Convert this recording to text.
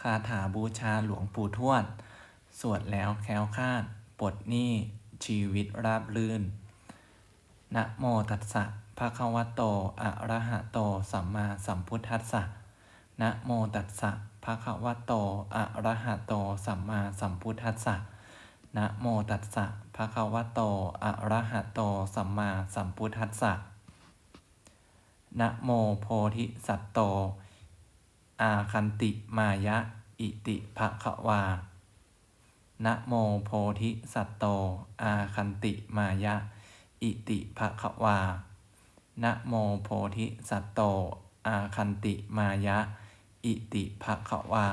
คาถาบูชาหลวงปู่ทวด สวดแล้วแคล้วคลาดปลดหนี้ชีวิตราบรื่น นะโมตัสสะภะคะวะโต อะระหะโต สัมมาสัมพุทธัสสะ นะโมตัสสะภะคะวะโต อะระหะโต สัมมาสัมพุทธัสสะ นะโมตัสสะภะคะวะโต อะระหะโต สัมมาสัมพุทธัสสะ นะโมโพธิสัตโต อาคันติมายะ อิติภะคะวา นะโมโพธิสัตโต อาคันติมายะ อิติภะคะวา นะโมโพธิสัตโต อาคันติมายะ อิติภะคะวา